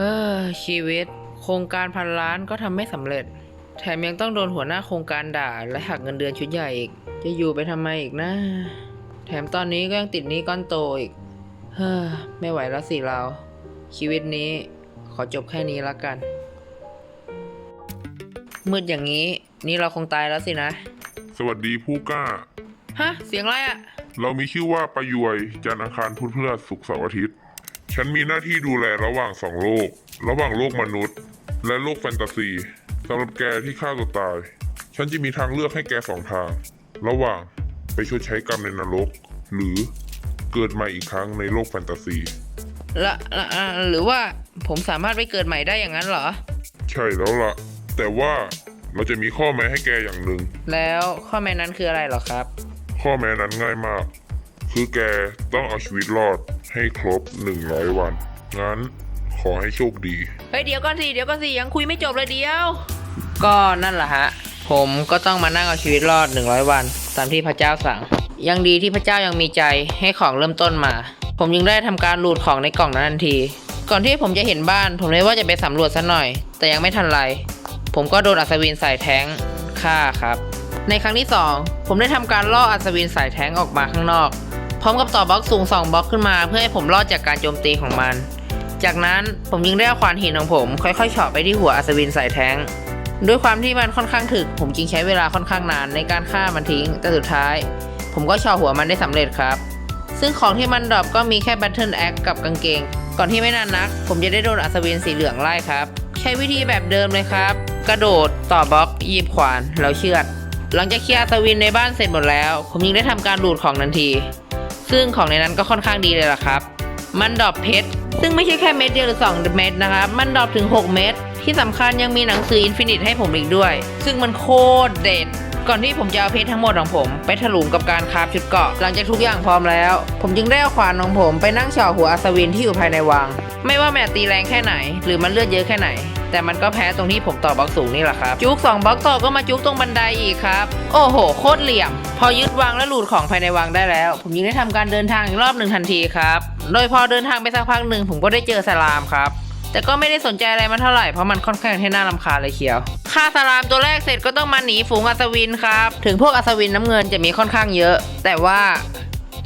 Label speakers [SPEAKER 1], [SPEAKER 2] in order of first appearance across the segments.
[SPEAKER 1] เฮ้อชีวิต โครงการพันล้านก็ทำไม่สำเร็จ แถมยังต้องโดนหัวหน้าโครงการด่า และหักเงินเดือนชุดใหญ่อีก จะอยู่ไปทำไมอีกนะ แถมตอนนี้ก็ยังติดหนี้ก้อนโตอีก เฮ้อไม่ไหวแล้วสิเรา ชีวิตนี้ขอจบแค่นี้ละกัน มืดอย่างนี้ นี่เราคงตายแล้วสินะ
[SPEAKER 2] สวัสดีผู้กล้า
[SPEAKER 1] ฮะ เสียงอะไรอะ
[SPEAKER 2] เรามีชื่อว่าประยวย จันทร์อังคารพุธพฤหัสศุกร์เสาร์อาทิตย์ ฉันมีหน้าที่ดูแลระหว่างสองโลก ระหว่างโลกมนุษย์ และโลกแฟนตาซีสำหรับแกที่ฆ่าตัวตาย ฉันจะมีทางเลือกให้แกสองทาง ระหว่างไปชดใช้กรรมในนรก หรือเกิดใหม่อีกครั้งในโลกแฟนตาซี
[SPEAKER 1] ละละอ่าหรือว่าผมสามารถไปเกิดใหม่ได้อย่างนั้นเหรอ
[SPEAKER 2] ใช่แล้วล่ะ แต่ว่าเราจะมีข้อแม้ให้แกอย่างหนึ่ง
[SPEAKER 1] แล้วข้อแม้นั้นคืออะไรเหรอครับ
[SPEAKER 2] ข้อแม้นั้นง่ายมาก คือแกต้องเอาชีวิตรอดให้ครบ 100 วัน งั้นขอให้โชคดี
[SPEAKER 1] เฮ้ยเดี๋ยวก่อนสิเดี๋ยวก่อนสิยังคุยไม่จบเลยเดียว ก็นั่นแหละฮะ ผมก็ต้องมานั่งเอาชีวิตรอด 100 วัน ตามที่พระเจ้าสั่ง ยังดีที่พระเจ้ายังมีใจให้ของเริ่มต้นมา ผมยังได้ทำการหลูดของในกล่องนั้นทันที ก่อนที่ผมจะเห็นบ้าน ผมเลยว่าจะไปสำรวจซะหน่อย แต่ยังไม่ทันไร ผมก็โดนอัศวินสายแท้งฆ่าครับ ในครั้งที่ 2 ผมได้ทำการล่ออัศวินสายแท้งออกมาข้างนอก พร้อมกับต่อบล็อกสูง 2 บล็อกขึ้นมา เพื่อให้ผมรอดจากการโจมตีของมัน จากนั้นผมจึงได้ขวานหินของผม ค่อยๆเฉาะไปที่หัวอัศวินสายแท้งด้วยความที่มันค่อนข้างถึก ผมจึงใช้เวลาค่อนข้างนานในการฆ่ามันทิ้ง แต่สุดท้าย ผมก็เฉาะหัวมันได้สำเร็จครับ ซึ่งของที่มันดรอปก็มีแค่ Battle Axe กับกางเกง ก่อนที่ไม่นานนัก ผมจะได้โดนอัศวินสีเหลืองไล่ครับ ใช้วิธีแบบเดิมเลยครับ กระโดดต่อบล็อกหยิบขวานแล้วเชือด หลังจากเคลียร์อัศวินในบ้านเสร็จหมดแล้ว ผมยังได้ทำการหลูดของทันที ซึ่งของในนั้นก็ค่อนข้างดีเลยล่ะครับ มันดอปเพชร ซึ่งไม่ใช่แค่เม็ดเดียวหรือ 2 เม็ดนะครับ มันดอปถึง 6 เม็ด ที่สำคัญยังมีหนังสืออินฟินิตให้ผมอีกด้วย ซึ่งมันโคตรเด็ด ก่อนที่ผมจะเอาเพชรทั้งหมดของผม ไปถลุงกับการคราฟชุดเกาะ หลังจากทุกอย่างพร้อมแล้ว ผมจึงได้เอาขวานของผมไปนั่งเฉาะหัวอัศวินที่อยู่ภายในวัง ไม่ว่าแมตตีแรงแค่ไหน หรือมันเลือดเยอะแค่ไหน แต่มันก็แพ้ตรงที่ผมต่อบล็อกสูงนี่แหละครับ จุก2บล็อกต่อก็มาจุกตรงบันไดอีกครับ โอ้โห โคตรเหลี่ยม พอยึดวังและหลุดของภายในวังได้แล้ว ผมยังได้ทำการเดินทางอีกรอบหนึ่งทันทีครับ โดยพอเดินทางไปสักพักหนึ่งผมก็ได้เจอสลามครับแต่ก็ไม่ได้สนใจอะไรมันเท่าไหร่ เพราะมันค่อนข้างที่น่ารำคาเลยเชียวฆ่าสลามตัวแรกเสร็จก็ต้องมาหนีฝูงอัศวินครับ ถึงพวกอัศวินน้ำเงินจะมีค่อนข้างเยอะ แต่ว่า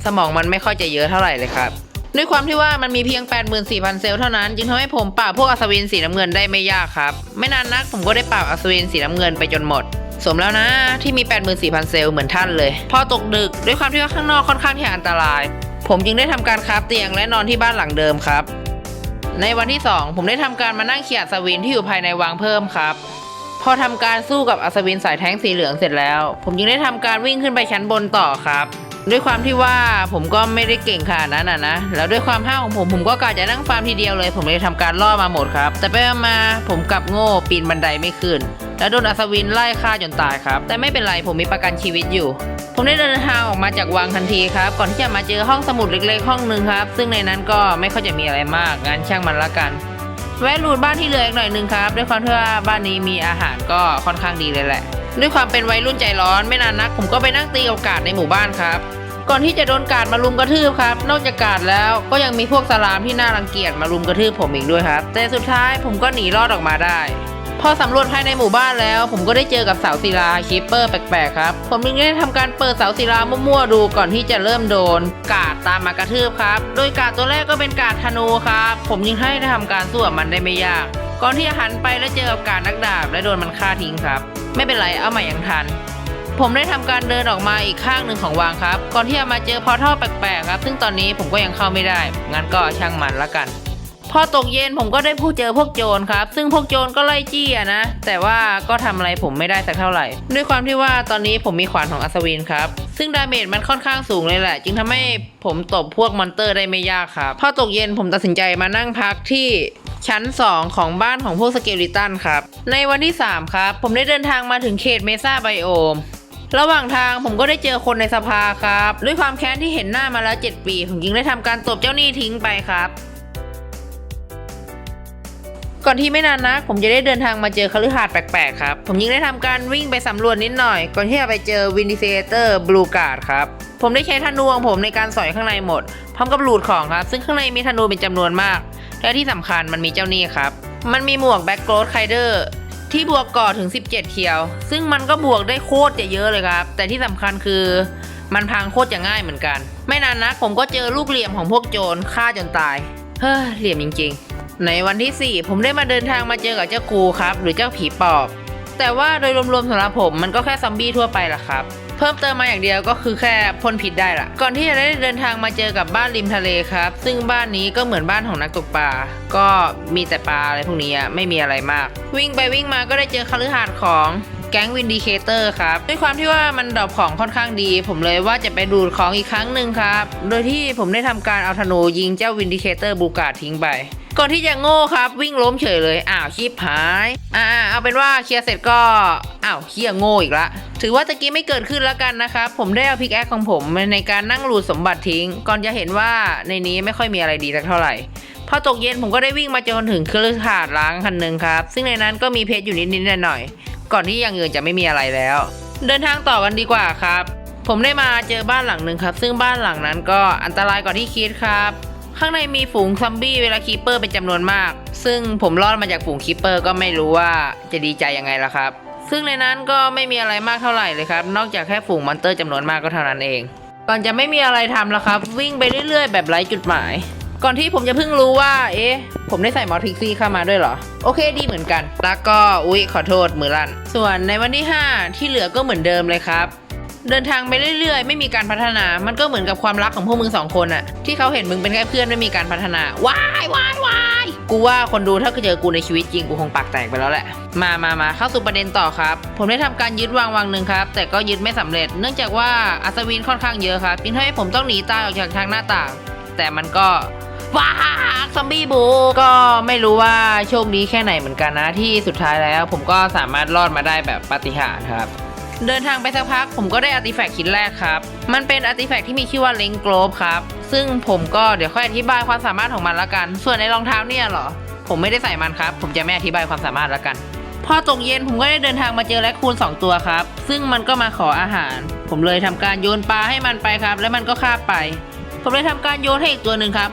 [SPEAKER 1] สมองมันไม่ค่อยจะเยอะเท่าไหร่เลยครับ ด้วยความที่ว่ามันมีเพียง 84,000 เซลล์เท่านั้น จึงทำให้ผมปราบพวกอัศวินสีน้ำเงินได้ไม่ยากครับ ไม่นานนักผมก็ได้ปราบอัศวินสีน้ำเงินไปจนหมด สมแล้วนะ ที่มี 84,000 เซลล์เหมือนท่านเลย พอตกดึกด้วยความที่ว่าข้างนอกค่อนข้างที่อันตราย ผมจึงได้ทำการคราฟเตียงและนอนที่บ้านหลังเดิมครับ ในวันที่ 2 ผมได้ทำการมานั่งเขียดอัศวินที่อยู่ภายในวังเพิ่มครับพอทำการสู้กับอัศวินสายแท้งสีเหลืองเสร็จแล้ว ผมจึงได้ทำการวิ่งขึ้นไปชั้นบนต่อครับ ด้วยความที่ว่าผมก็ไม่ได้เก่งขนาดนั้นนะนะ แล้วด้วยความห้าวของผมผมก็กะจะนั่งฟาร์มทีเดียวเลย ผมเลยทำการล่อมาหมดครับ แต่ไปมาผมกลับโง่ปีนบันไดไม่ขึ้น แล้วโดนอัศวินไล่ฆ่าจนตายครับ แต่ไม่เป็นไรผมมีประกันชีวิตอยู่ ผมได้เดินทางออกมาจากวังทันทีครับ ก่อนที่จะมาเจอห้องสมุดเล็กๆห้องหนึ่งครับ ซึ่งในนั้นก็ไม่ค่อยจะมีอะไรมากงั้นช่างมันละกัน แวะรูดบ้านที่เหลืออีกหน่อยหนึ่งครับ ด้วยความที่ว่าบ้านนี้มีอาหารก็ค่อนข้างดีเลยแหละ ด้วยความเป็นวัยรุ่นใจร้อนไม่นานนัก ผมก็ไปนั่งตีกับกาดในหมู่บ้านครับ ก่อนที่จะโดนกาดมารุมกระทืบครับ นอกจากกาดแล้วก็ยังมีพวกสลามที่น่ารังเกียจมารุมกระทืบผมอีกด้วยครับ แต่สุดท้ายผมก็หนีรอดออกมาได้ พอสำรวจภายในหมู่บ้านแล้ว ผมก็ได้เจอกับเสาศิลาคิปเปอร์แปลกๆครับ ผมจึงได้ทำการเปิดเสาศิลามั่วๆดูก่อนที่จะเริ่มโดน กาดตามมากระทืบครับ โดยกาดตัวแรกก็เป็นกาดธนูครับ ผมจึงให้ได้ทำการสู้กับมันได้ไม่ยาก ก่อนที่จะหันไปแล้วเจอกับกาดนักดาบและโดนมันฆ่าทิ้งครับ ไม่เป็นไรเอาใหม่อยังทัน ผมได้ทำการเดินออกมาอีกข้างหนึ่งของวางครับ ก่อนที่จะมาเจอพอท่อแปลกๆครับ ซึ่งตอนนี้ผมก็ยังเข้าไม่ได้ งั้นก็ช่างมันละกัน พอตกเย็นผมก็ได้ผู้เจอพวกโจรครับ ซึ่งพวกโจรก็ไล่จี้อะนะ แต่ว่าก็ทำอะไรผมไม่ได้สักเท่าไหร่ ด้วยความที่ว่าตอนนี้ผมมีขวานของอัศวินครับซึ่งดาเมจมันค่อนข้างสูงเลยแหละ จึงทำให้ผมตบพวกมอนเตอร์ได้ไม่ยากครับ พอตกเย็นผมตัดสินใจมานั่งพักที่ ชั้น 2 ของบ้านของพวกสเกลิตันครับ ในวันที่ 3 ครับ ผมได้เดินทางมาถึงเขตเมซ่าไบโอม ระหว่างทางผมก็ได้เจอคนในสภาครับ ด้วยความแค้นที่เห็นหน้ามาแล้ว 7 ปี ผมจึงได้ทำการตบเจ้าหนี้ทิ้งไปครับ ก่อนที่ไม่นานนักผมจะได้เดินทางมาเจอคฤหาสน์แปลกๆครับ ผมยิงได้ทำการวิ่งไปสำรวจนิดหน่อย ก่อนที่จะไปเจอวินดิเซเตอร์บลูการ์ดครับผมได้ใช้ธนูของผมในการสอยข้างในหมด พร้อมกับหลูดของครับ ซึ่งข้างในมีธนูเป็นจำนวนมาก และที่สำคัญมันมีเจ้านี่ครับ มันมีหมวกแบ็กโกรดไคเดอร์ที่บวกก่อถึง 17เคียว ซึ่งมันก็บวกได้โคตรจะเยอะเลยครับ แต่ที่สำคัญคือมันพังโคตรจะง่ายเหมือนกัน ไม่นานนักผมก็เจอลูกเหลี่ยมของพวกโจรฆ่าจนตาย เฮ้อเหลี่ยมจริง ๆ ในวันที่ 4 ผมได้มาเดินทางมาเจอกับเจ้ากูครับ หรือเจ้าผีปอบ แต่ว่าโดยรวมๆสำหรับผมมันก็แค่ซอมบี้ทั่วไปล่ะครับ เพิ่มเติมมาอย่างเดียวก็คือแค่พ่นพิษได้ละก่อนที่จะได้เดินทางมาเจอกับบ้านริมทะเลครับ ซึ่งบ้านนี้ก็เหมือนบ้านของนักตกปลาก็มีแต่ปลาอะไรพวกนี้ไม่มีอะไรมาก วิ่งไปวิ่งมาก็ได้เจอคฤหาสน์ของแก๊งวินดิเคเตอร์ครับ ด้วยความที่ว่ามันดรอปของค่อนข้างดี ผมเลยว่าจะไปดูดของอีกครั้งหนึ่งครับ โดยที่ผมได้ทำการเอาธนูยิงเจ้าวินดิเคเตอร์บูกาทิ้งไป ก่อนที่จะโง่ครับวิ่งล้มเฉยเลย อ้าวชิปหาย อ่า เอาเป็นว่าเคลียร์เสร็จก็ อ้าวเฮียโง่อีกละ ถือว่าตะกี้ไม่เกิดขึ้นแล้วกันนะครับ ผมได้เอาพิกแอคของผมในการนั่งรูดสมบัติทิ้ง ก่อนจะเห็นว่าในนี้ไม่ค่อยมีอะไรดีสักเท่าไหร่ พอตกเย็นผมก็ได้วิ่งมาจนถึงเครื่อข่ายล้างคันหนึ่งครับ ซึ่งในนั้นก็มีเพชรอยู่นิดๆหน่อยๆ ก่อนที่อย่างอื่นจะไม่มีอะไรแล้ว เดินทางต่อกันดีกว่าครับ ผมได้มาเจอบ้านหลังหนึ่งครับ ซึ่งบ้านหลังนั้นก็อันตรายกว่าที่คิดครับ ข้างในมีฝูงซอมบี้เวลาคีเปอร์เป็นจำนวนมาก ซึ่งผมรอดมาจากฝูงคีเปอร์ก็ไม่รู้ว่าจะดีใจยังไงล่ะครับ ซึ่งในนั้นก็ไม่มีอะไรมากเท่าไหร่เลยครับ นอกจากแค่ฝูงมอนเตอร์จำนวนมากก็เท่านั้นเอง ก่อนจะไม่มีอะไรทำแล้วครับ วิ่งไปเรื่อยๆ แบบไร้จุดหมาย ก่อนที่ผมจะเพิ่งรู้ว่า เอ๊ะ ผมได้ใส่มอสพิกซี่เข้ามาด้วยเหรอ โอเคดีเหมือนกัน แล้วก็อุ๊ยขอโทษมือลั่น ส่วนในวันที่ 5 ที่เหลือก็เหมือนเดิมเลยครับ เดินทางไปเรื่อยๆ ไม่มีการพัฒนา มันก็เหมือนกับความรักของพวกมึงสองคนอะที่เขาเห็นมึงเป็นแค่เพื่อนไม่มีการพัฒนาวายวายวายกูว่าคนดูถ้าเจอกูในชีวิตจริงกูคงปากแตกไปแล้วแหละ มามามาเข้าสู่ประเด็นต่อครับ ผมได้ทำการยึดวางวังหนึ่งครับ แต่ก็ยึดไม่สำเร็จ เนื่องจากว่าอัศวินค่อนข้างเยอะครับจึงทำให้ผมต้องหนีตายออกจากทางหน้าต่าง แต่มันก็ว้าซอมบี้บูก็ไม่รู้ว่าโชคดีแค่ไหนเหมือนกันนะที่สุดท้ายแล้ว ผมก็สามารถรอดมาได้แบบปาฏิหาริย์ครับ เดินทางไปสักพักผมก็ได้อาร์ติแฟกต์ชิ้นแรกครับ มันเป็นอาร์ติแฟกต์ที่มีชื่อว่าเลงโกลบครับ ซึ่งผมก็เดี๋ยวค่อยอธิบายความสามารถของมันละกัน ส่วนในรองเท้าเนี่ยเหรอ ผมไม่ได้ใส่มันครับ ผมจะไม่อธิบายความสามารถละกัน พอตกเย็นผมก็ได้เดินทางมาเจอแรคคูน2 ตัวครับ ซึ่งมันก็มาขออาหาร ผมเลยทำการโยนปลาให้มันไปครับ แล้วมันก็คาบไป ผมเลยทำการโยนให้อีกตัวหนึ่งครับ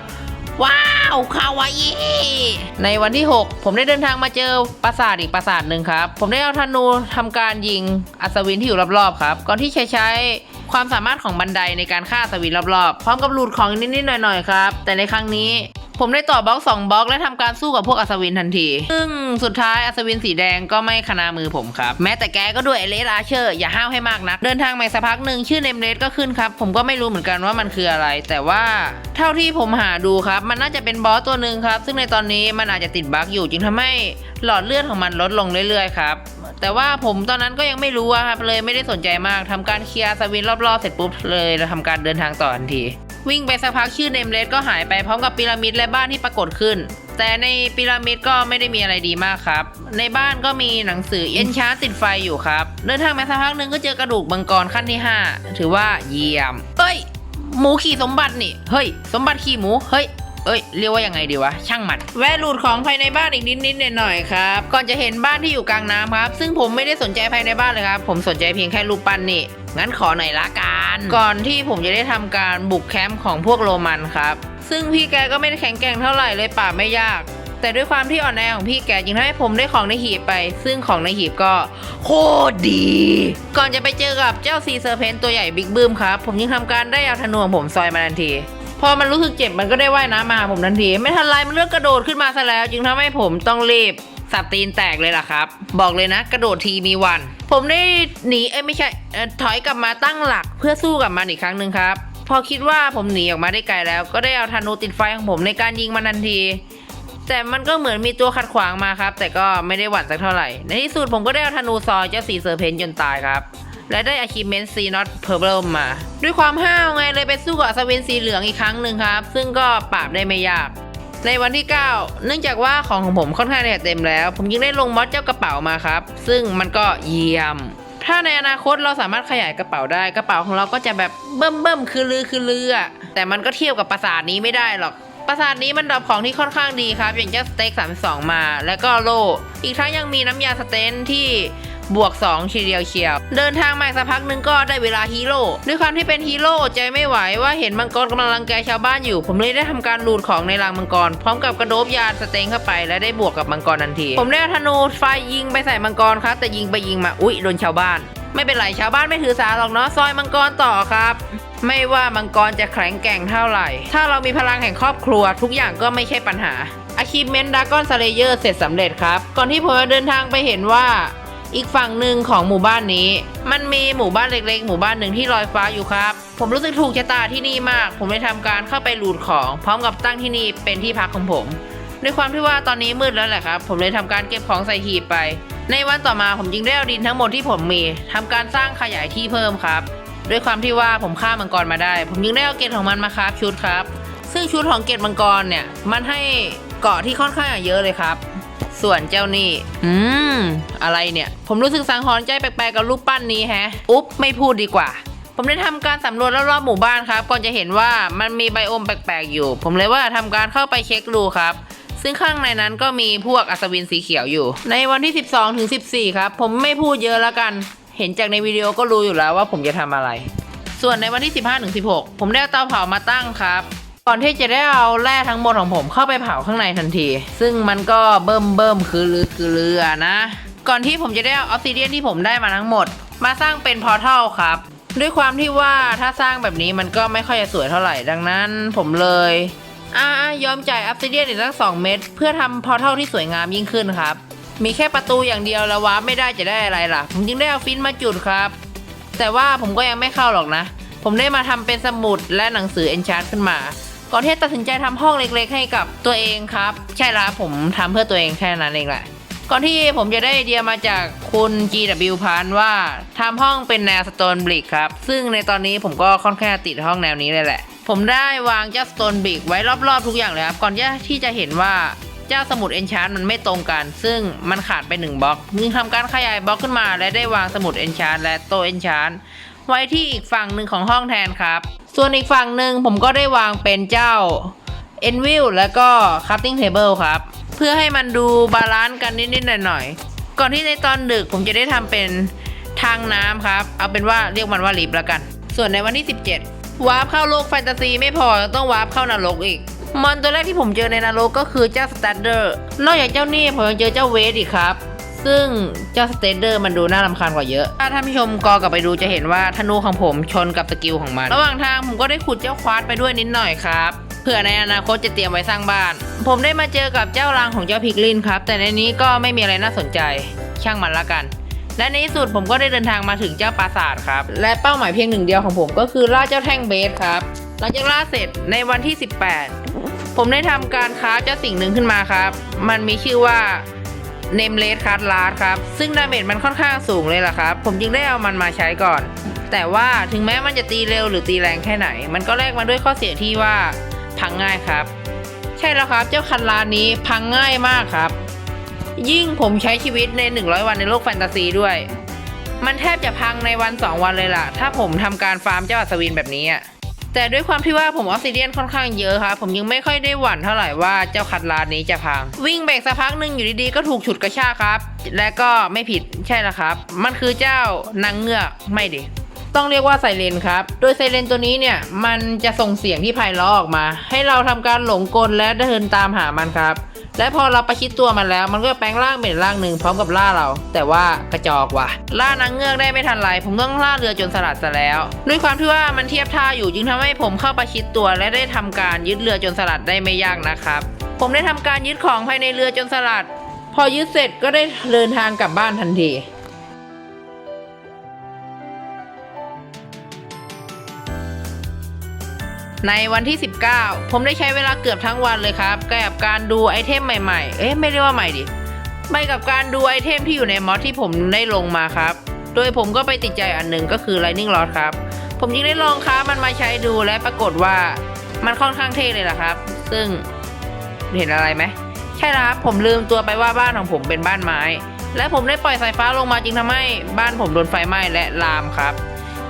[SPEAKER 1] ว้าวคาวาอิในวันที่ 6 ผมได้เดินทางมาเจอปราสาทอีกปราสาทหนึ่งครับ ผมได้เอาธนูทำการยิงอัศวินที่อยู่รอบๆครับ ก่อนที่ใช้ใช้ความสามารถของบันไดในการฆ่าอัศวินรอบๆ พร้อมกับหลุดของนิดๆหน่อยๆครับ แต่ในครั้งนี้ ผมได้ต่อบล็อก2บล็อกและทำการสู้กับพวกอัศวินทันที ซึ่งสุดท้ายอัศวินสีแดงก็ไม่ขนามือผมครับ แม้แต่แกก็ด้วยเลสอาเชอร์ อย่าห้าวให้มากนัก เดินทางมาสักพักหนึ่งชื่อเนมเลสก็ขึ้นครับ ผมก็ไม่รู้เหมือนกันว่ามันคืออะไร แต่ว่าเท่าที่ผมหาดูครับ มันน่าจะเป็นบอสตัวหนึ่งครับ ซึ่งในตอนนี้มันอาจจะติดบั๊กอยู่จึงทำให้หลอดเลือดของมันลดลงเรื่อยๆครับแต่ว่าผมตอนนั้นก็ยังไม่รู้อะครับเลยไม่ได้สนใจมากทำการเคลียร์อัศวินรอบๆเสร็จปุ๊บเลยเราทำการเดินทางต่อทันที วิ่งไปสักพักชื่อเนมเลสก็หายไปพร้อมกับพีระมิดและบ้านที่ปรากฏขึ้น แต่ในพีระมิดก็ไม่ได้มีอะไรดีมากครับ ในบ้านก็มีหนังสือเอ็นชาร์ติดไฟอยู่ครับ เดินทางไปสักพักหนึ่งก็เจอกระดูกมังกรขั้นที่ 5 ถือว่าเยี่ยม เอ้ย หมูขี่สมบัตินี่ เฮ้ย สมบัติขี่หมู เฮ้ย เอ้ยเรียกว่ายังไงดีวะช่างมันแวะหลุดของภายในบ้านอีกนิดๆหน่อยๆครับ ก่อนจะเห็นบ้านที่อยู่กลางน้ำครับ ซึ่งผมไม่ได้สนใจภายในบ้านเลยครับ ผมสนใจเพียงแค่รูปปั้นนี่งั้นขอหน่อยละกันก่อนที่ผมจะได้ทำการบุกแคมป์ของพวกโรมันครับ ซึ่งพี่แกก็ไม่ได้แข็งแกร่งเท่าไหร่เลยป่าไม่ยากแต่ด้วยความที่อ่อนแอของพี่แกจึงทำให้ผมได้ของในหีบไป ซึ่งของในหีบก็โคตรดี ก่อนจะไปเจอกับเจ้าซีเซอร์เพนตัวใหญ่บิ๊กบึ้มครับ ผมยังทำการได้เอาธนูของผมซอยมาทันที พอมันรู้สึกเจ็บมันก็ได้ว่ายน้ำมาหาผมทันที ไม่ทันไรมันเลือกกระโดดขึ้นมาซะแล้ว จึงทำให้ผมต้องรีบสับตีนแตกเลยล่ะครับ บอกเลยนะ กระโดดทีมีวัน ผมได้หนีเอ้ยไม่ใช่ถอยกลับมาตั้งหลักเพื่อสู้กับมันอีกครั้งหนึ่งครับ พอคิดว่าผมหนีออกมาได้ไกลแล้ว ก็ได้เอาธนูติดไฟของผมในการยิงมันทันที แต่มันก็เหมือนมีตัวขัดขวางมาครับ แต่ก็ไม่ได้หวั่นสักเท่าไหร่ ในที่สุดผมก็ได้เอาธนูซอยเจ้าสีเซอร์เพนจนตายครับ และได้ achievement C not purple มา ด้วยความห้าวไงเลยไปสู้กับอัศวินสีเหลืองอีกครั้งหนึ่งครับ ซึ่งก็ปราบได้ไม่ยาก ในวันที่ 9 เนื่องจากว่าของของผมค่อนข้างจะเต็มแล้ว ผมยังได้ลงมอดเจ้ากระเป๋ามาครับ ซึ่งมันก็เยี่ยม ถ้าในอนาคตเราสามารถขยายกระเป๋าได้กระเป๋าของเราก็จะแบบเบิ่มเบิ่มคือลือคือเลือแต่มันก็เทียบกับปราสาทนี้ไม่ได้หรอกปราสาทนี้มันดรอปของที่ค่อนข้างดีครับ อย่างเจ้าสเต็ก32 มา แล้วก็โล อีกทั้งยังมีน้ำยาสเตนที่ บวก2ทีเดียวเชียว เดินทางมาสักพักหนึงก็ได้เวลาฮีโร่ด้วยความที่เป็นฮีโร่ใจไม่ไหวว่าเห็นมังกรกำลังรังแกชาวบ้านอยู่ ผมเลยได้ทำการลูดของในรังมังกร พร้อมกับกระโดบยานสเต็งเข้าไป และได้บวกกับมังกรทันที ผมได้ธนูไฟยิงไปใส่มังกรครับแต่ยิงไปยิงมาอุ๊ยโดนชาวบ้าน ไม่เป็นไรชาวบ้านไม่ถือสาหรอกเนาะซอยมังกรต่อครับไม่ว่ามังกรจะแข็งแกร่งเท่าไหร่ ถ้าเรามีพลังแห่งครอบครัวทุกอย่างก็ไม่ใช่ปัญหา Achievement Dragon Slayer เสร็จสำเร็จครับ ก่อนที่ผมจะเดินทางไปเห็นว่า อีกฝั่งหนึ่งของหมู่บ้านนี้ มันมีหมู่บ้านเล็กๆ หมู่บ้านหนึ่งที่ลอยฟ้าอยู่ครับ ผมรู้สึกถูกชะตาที่นี่มาก ผมเลยทำการเข้าไปลูดของ พร้อมกับตั้งที่นี่เป็นที่พักของผมด้วยความที่ว่าตอนนี้มืดแล้วแหละครับ ผมเลยทำการเก็บของใส่หีบไป ในวันต่อมาผมจึงได้เอาดินทั้งหมดที่ผมมีทำการสร้างขยายที่เพิ่มครับ ด้วยความที่ว่าผมฆ่ามังกรมาได้ ผมจึงได้เอาเกตของมันมาคราฟชุดครับ ซึ่งชุดของเกตมังกรเนี่ยมันให้เกาะที่ค่อนข้างเยอะเลยครับ ส่วนเจ้านี่ อืม อะไรเนี่ย ผมรู้สึกสังหรณ์ใจแปลกๆกับรูปปั้นนี้แฮะ อุ๊บ ไม่พูดดีกว่า ผมได้ทำการสำรวจรอบๆหมู่บ้านครับก่อนจะเห็นว่ามันมีไบโอมแปลกๆอยู่ ผมเลยว่าทำการเข้าไปเช็คดูครับซึ่งข้างในนั้นก็มีพวกอัศวินสีเขียวอยู่ ในวันที่ 12ถึง14 ครับ ผมไม่พูดเยอะแล้วกัน เห็นจากในวิดีโอก็รู้อยู่แล้วว่าผมจะทำอะไร ส่วนในวันที่ 15ถึง16 ผมได้เอาเตาเผามาตั้งครับ ก่อนที่จะได้เอาแร่ทั้งหมดของผมเข้าไปเผาข้างในทันที ซึ่งมันก็เบิ่มเบิ่มคือลือคือลือนะ ก่อนที่ผมจะได้เอาออฟซิเดียนที่ผมได้มาทั้งหมด มาสร้างเป็นพอร์ทัลครับด้วยความที่ว่าถ้าสร้างแบบนี้มันก็ไม่ค่อยจะสวยเท่าไหร่ดังนั้นผมเลยอ่ายอมจ่ายออฟซิเดียนอีกสักสองเม็ดเพื่อทำพอร์ทัลที่สวยงามยิ่งขึ้นครับ มีแค่ประตูอย่างเดียวแล้ววาร์ปไม่ได้จะได้อะไรล่ะ ผมจึงได้เอาฟินมาจุดครับ แต่ว่าผมก็ยังไม่เข้าหรอกนะ ผมได้มาทำเป็นสมุดและหนังสือเอนชาร์ขึ้นมา ก่อนที่จะตัดสินใจทำห้องเล็ก ๆ ให้กับตัวเองครับ ใช่ละผมทำเพื่อตัวเองแค่นั้นเองแหละก่อนที่ผมจะได้ไอเดียมาจากคุณ GW พันว่าทำห้องเป็นแนวสโตนบลิกครับ ซึ่งในตอนนี้ผมก็ค่อนข้างติดห้องแนวนี้เลยแหละ ผมได้วางเจ้าสโตนบลิกไว้รอบๆทุกอย่างเลยครับ ก่อนที่จะเห็นว่าเจ้าสมุดเอนชาร์มันไม่ตรงกัน ซึ่งมันขาดไปหนึ่งบล็อกจึงทำการขยายบล็อกขึ้นมา และได้วางสมุดเอนชาร์และโตเอนชาร์ ไว้ที่อีกฝั่งหนึ่งของห้องแทนครับ ส่วนอีกฝั่งหนึ่งผมก็ได้วางเป็นเจ้า e n v i l แล้วก็ Cutting Table ครับ เพื่อให้มันดูบาลานซ์กันนิดๆหน่อยๆ ก่อนที่ในตอนดึกผมจะได้ทำเป็นทางน้ำครับ เอาเป็นว่าเรียกมันว่าลิฟแล้วกัน ส่วนในวันที่ 17 วาร์ปเข้าโลกแฟนตาซีไม่พอต้องวาร์ปเข้านรกอีก มอนตัวแรกที่ผมเจอในนรกก็คือเจ้าสแตนเดอร์ นอกจากเจ้านี่ผมยังเจอเจ้าเวสอีกครับ ซึ่งเจ้าสเตเดอร์มันดูน่ารำคาญกว่าเยอะ ถ้าท่านผู้ชมกอกลับไปดูจะเห็นว่าธนูของผมชนกับสกิลของมัน ระหว่างทางผมก็ได้ขุดเจ้าควาดไปด้วยนิดหน่อยครับเผื่อในอนาคตจะเตรียมไว้สร้างบ้าน ผมได้มาเจอกับเจ้ารังของเจ้าพิกลินครับ แต่ในนี้ก็ไม่มีอะไรน่าสนใจ ช่างมันละกัน และในที่สุดผมก็ได้เดินทางมาถึงเจ้าปราสาทครับ และเป้าหมายเพียงหนึ่งเดียวของผมก็คือล่าเจ้าแท่งเบสครับ หลังจากล่าเสร็จในวันที่ 18 ผมได้ทำการค้าเจ้าสิ่งหนึ่งขึ้นมาครับ มันมีชื่อว่า เนมเลสคั r ลาร์ครับ ซึ่งดาเมจมันค่อนข้างสูงเลยล่ะครับ ผมจึงได้เอามันมาใช้ก่อน แต่ว่าถึงแม้มันจะตีเร็วหรือตีแรงแค่ไหน มันก็แลกมาด้วยข้อเสียที่ว่าพังง่ายครับ ใช่แล้วครับ เจ้าคันลานี้พังง่ายมากครับ ยิ่งผมใช้ชีวิตใน 100 วันในโลกแฟนตาซีด้วย มันแทบจะพังในวัน 2 วันเลยล่ะ ถ้าผมทำการฟาร์มเจ้าอัศวินแบบนี้อะ แต่ด้วยความที่ว่าผมออสซิเดียนค่อนข้างเยอะครับผมยังไม่ค่อยได้หวั่นเท่าไหร่ว่าเจ้าคัดลานนี้จะพัง วิ่งเบรกสักพักหนึ่งอยู่ดีๆก็ถูกฉุดกระชากครับ และก็ไม่ผิดใช่แล้วครับ มันคือเจ้านางเงือกไม่ดิต้องเรียกว่าไซเรนครับ โดยไซเรนตัวนี้เนี่ย มันจะส่งเสียงที่ไพเราะออกมา ให้เราทำการหลงกลและเดินตามหามันครับ และพอเราประชิดตัวมันแล้ว มันก็แปลงร่างเป็นร่างหนึ่งพร้อมกับล่าเรา แต่ว่ากระจอกว่ะ ล่านางเงือกได้ไม่ทันไรผมต้องล่าเรือจนสลัดซะแล้ว ด้วยความที่ว่ามันเทียบท่าอยู่จึงทำให้ผมเข้าประชิดตัวและได้ทำการยึดเรือจนสลัดได้ไม่ยากนะครับ ผมได้ทำการยึดของภายในเรือจนสลัด พอยึดเสร็จก็ได้เดินทางกลับบ้านทันที ในวันที่ 19 ผมได้ใช้เวลาเกือบทั้งวันเลยครับกับการดูไอเทมใหม่ๆ เอ๊ะไม่เรียกว่าใหม่ดิไปกับการดูไอเทมที่อยู่ในมอดที่ผมได้ลงมาครับ โดยผมก็ไปติดใจอันหนึ่งก็คือ Lightning Rod ครับ ผมยิ่งได้ลองค้ามันมาใช้ดูและปรากฏว่ามันค่อนข้างเท่เลยล่ะครับ ซึ่งเห็นอะไรไหมใช่ครับผมลืมตัวไปว่าบ้านของผมเป็นบ้านไม้ และผมได้ปล่อยสายฟ้าลงมาจึงทำให้บ้านผมโดนไฟไหม้และลามครับ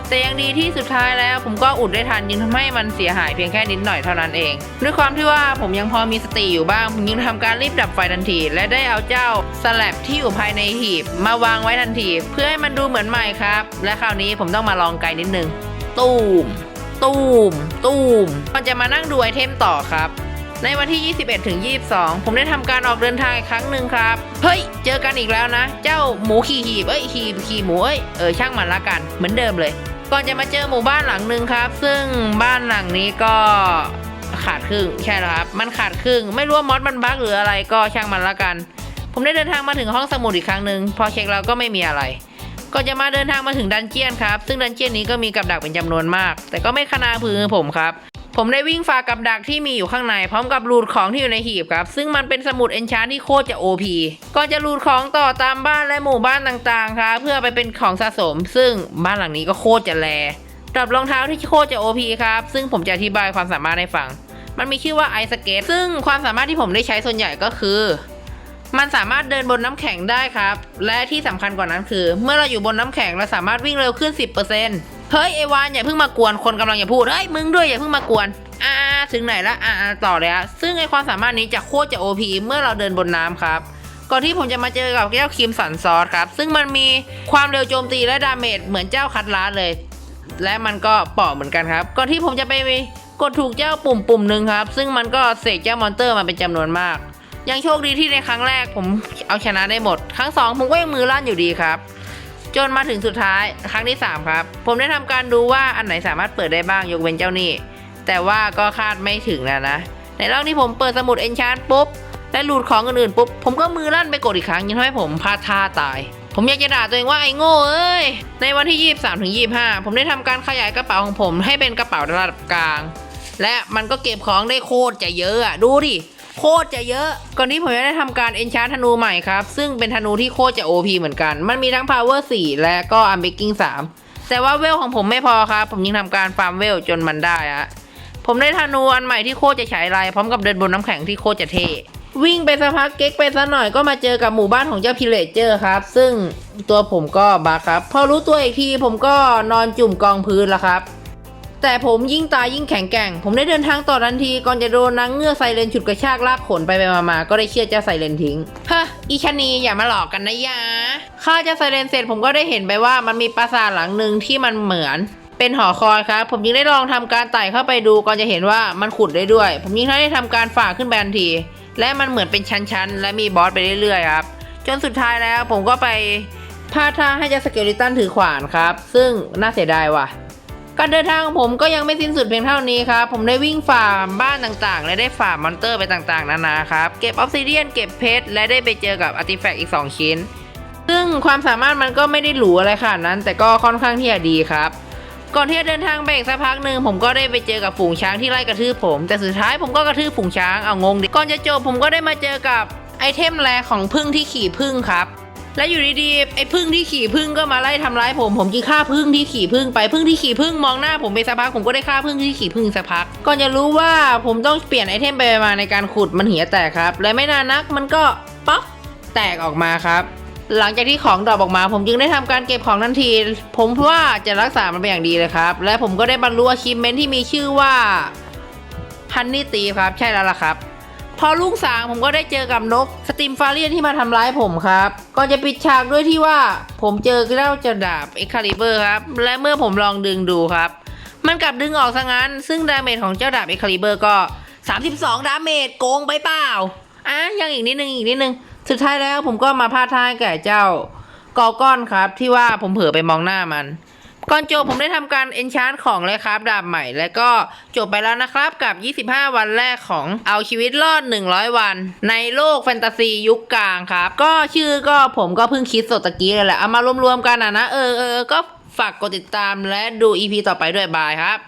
[SPEAKER 1] แต่ยังดีที่สุดท้ายแล้ว ผมก็อุดได้ทันยิงทำให้มันเสียหายเพียงแค่นิดหน่อยเท่านั้นเอง ด้วยความที่ว่าผมยังพอมีสติอยู่บ้างผมยังทำการรีบดับไฟทันที และได้เอาเจ้าสแลบที่อยู่ภายในหีบ มาวางไว้ทันที เพื่อให้มันดูเหมือนใหม่ครับ และคราวนี้ผมต้องมาลองไกลนิดนึงตูมตูมตูมมันจะมานั่งดูไอเทมต่อครับในวันที่ 21ถึง22 ผมได้ทำการออกเดินทางอีกครั้งหนึ่งครับ เฮ้ย เจอกันอีกแล้วนะ เจ้าหมูขี่หีบ เอ้ยขี่ขี่หมู เอ้ย เออช่างมันละกัน เหมือนเดิมเลย ก่อนจะมาเจอหมู่บ้านหลังหนึ่งครับ ซึ่งบ้านหลังนี้ก็ขาดครึ่งใช่แล้วครับ มันขาดครึ่ง ไม่รู้ว่ามอสมันบั๊กหรืออะไรก็ช่างมันละกัน ผมได้เดินทางมาถึงห้องสมุดอีกครั้งหนึ่งพอเช็คแล้วก็ไม่มีอะไรก่อนจะมาเดินทางมาถึงดันเจียนครับ ซึ่งดันเจียนนี้ก็มีกับดักเป็นจำนวนมาก แต่ก็ไม่ขนาผือผมครับ ผมได้วิ่งฝ่ากับดักที่มีอยู่ข้างใน พร้อมกับรูดของที่อยู่ในหีบครับ ซึ่งมันเป็นสมุดเอนชานที่โคตรจะ OP ก็จะรูดของต่อตามบ้านและหมู่บ้านต่างๆครับเพื่อไปเป็นของสะสม ซึ่งบ้านหลังนี้ก็โคตรจะแลดับรองเท้าที่โคตรจะ OP ครับ ซึ่งผมจะอธิบายความสามารถให้ฟัง มันมีชื่อว่าไอสเกตซึ่งความสามารถที่ผมได้ใช้ส่วนใหญ่ก็คือ มันสามารถเดินบนน้ำแข็งได้ครับ และที่สำคัญกว่านั้นคือ เมื่อเราอยู่บนน้ำแข็งเราสามารถวิ่งเร็วขึ้น 10% เฮ้ยไอวานอย่าเพิ่งมากวนคนกำลังอย่าพูดเฮ้ยมึงด้วยอย่าเพิ่งมากวนอ่าถึงไหนละอ่าต่อเลยอะซึ่งไอความสามารถนี้จะโคตรจะ OP เมื่อเราเดินบนน้ำครับก่อนที่ผมจะมาเจอกับเจ้าครีมสันซอสครับ ซึ่งมันมีความเร็วโจมตีและดาเมจเหมือนเจ้าคัดลาเลย และมันก็เปราะเหมือนกันครับ ก่อนที่ผมจะไปกดถูกเจ้าปุ่มปุ่มหนึ่งครับ ซึ่งมันก็เสกเจ้ามอนเตอร์มาเป็นจำนวนมาก ยังโชคดีที่ในครั้งแรกผมเอาชนะได้หมด ครั้งสองผมก็ยังมือลั่นอยู่ดีครับ จนมาถึงสุดท้ายครั้งที่ 3 ครับ ผมได้ทำการดูว่าอันไหนสามารถเปิดได้บ้างยกเว้นเจ้านี่ แต่ว่าก็คาดไม่ถึงนะนะ ในรอบที่ผมเปิดสมุดเอนชานปุ๊บ และหลุดของอื่นๆปุ๊บ ผมก็มือลั่นไปกดอีกครั้งยังทำให้ผมพลาดท่าตาย ผมอยากจะด่าตัวเองว่าไอ้โง่เอ้ย ในวันที่ 23ถึง25 ผมได้ทำการขยายกระเป๋าของผมให้เป็นกระเป๋าระดับกลาง และมันก็เก็บของได้โคตรจะเยอะอะดูดิ โคตรจะเยอะ ก่อนที่ผมจะได้ทำการเอนชาร์ธนูใหม่ครับ ซึ่งเป็นธนูที่โคตรจะ OP เหมือนกัน มันมีทั้ง power 4 และก็ u n b r e a k i n g 3 แต่ว่าเวลของผมไม่พอครับ ผมยังทำการฟาร์มเวลจนมันได้อะผมได้ธนูอันใหม่ที่โคตรจะฉายลายพร้อมกับเดินบนน้ำแข็งที่โคตรจะเท่วิ่งไปสักพักเก๊กไปสักหน่อยก็มาเจอกับหมู่บ้านของเจ้าพิเลเจอร์ครับ ซึ่งตัวผมก็บาครับ พอรู้ตัวอีกทีผมก็นอนจุ่มกองพื้นแล้วครับ แต่ผมยิ่งตายยิ่งแข็งแกร่ง ผมได้เดินทางต่อทันทีก่อนจะโดนนางเงือกไซเรนฉุดกระชากลากขนไปไปมาๆก็ได้เชื่อเจ้าไซเรนทิ้งฮะอีชะนีอย่ามาหลอกกันนะยาฆ่าเจ้าไซเรนเสร็จผมก็ได้เห็นไปว่ามันมีปราสาทหลังหนึ่งที่มันเหมือน เป็นหอคอยครับ ผมยิ่งได้ลองทำการไต่เข้าไปดูก่อนจะเห็นว่ามันขุดได้ด้วย ผมยิ่งได้ทำการฝ่าขึ้นไปทันที และมันเหมือนเป็นชั้นๆและมีบอสไปเรื่อยๆครับจนสุดท้ายแล้วผมก็ไปพาดท่าให้เจ้าสเกลิตันถือขวานครับ ซึ่งน่าเสียดายว่ะ การเดินทางของผมก็ยังไม่สิ้นสุดเพียงเท่านี้ครับ ผมได้วิ่งฝ่าบ้านต่างๆ และได้ฝ่ามอนเตอร์ไปต่างๆ นานาครับ เก็บออฟซิเดียนเก็บเพชรและได้ไปเจอกับอาร์ติแฟกต์อีก 2 ชิ้น ซึ่งความสามารถมันก็ไม่ได้หรูอะไรขนาดนั้น แต่ก็ค่อนข้างที่จะดีครับก่อนที่จะเดินทางไปอีกสักพักหนึ่งผมก็ได้ไปเจอกับฝูงช้างที่ไล่กระทืบผม แต่สุดท้ายผมก็กระทืบฝูงช้างเอางงดิก่อนจะจบผมก็ได้มาเจอกับไอเทมแรกของพึ่งที่ขี่พึ่งครับ และอยู่ดีๆไอ้พึ่งที่ขี่พึ่งก็มาไล่ทำร้ายผมผมจึงฆ่าพึ่งที่ขี่พึ่งไปพึ่งที่ขี่พึ่งมองหน้าผมไปสักพักผมก็ได้ฆ่าพึ่งที่ขี่พึ่งสักพักก่อนจะรู้ว่าผมต้องเปลี่ยนไอเทมไปมาในการขุดมันเหียแตกครับ และไม่นานนักมันก็ป๊อกแตกออกมาครับ หลังจากที่ของดรอปออกมา ผมจึงได้ทำการเก็บของทันที ผมว่าจะรักษามันเป็นอย่างดีเลยครับ และผมก็ได้บรรลุอาชีพเมนที่มีชื่อว่าฮันนี่ตีครับ ใช่แล้วล่ะครับ พอลุงสางผมก็ได้เจอกับนกสติมฟาเรียนที่มาทำร้ายผมครับก่อนจะปิดฉากด้วยที่ว่า ผมเจอเจ้าจะดาบเอ็กคาลิเบอร์ครับและเมื่อผมลองดึงดูครับ มันกลับดึงออกซะงั้น ซึ่งดาเมจของเจ้าดาบเอ็กคาลิเบอร์ก็ 32 ดาเมจโกงไปเปล่าอะยังอีกนิดนึงอีกนิดนึงสุดท้ายแล้วผมก็มาพาดท่าแก่เจ้ากอก้อนครับ ที่ว่าผมเผลอไปมองหน้ามัน ก่อนจบผมได้ทำการเอนชาร์ของเลยครับดาบใหม่ และก็จบไปแล้วนะครับกับ 25 วันแรกของเอาชีวิตรอด 100 วัน ในโลกแฟนตาซียุคกลางครับ ก็ชื่อก็ผมก็เพิ่งคิดสดตะกี้เลยแหละ เอามารวมๆกันอะนะ เออเออก็ฝากกดติดตามและดู EP ต่อไปด้วยบายครับ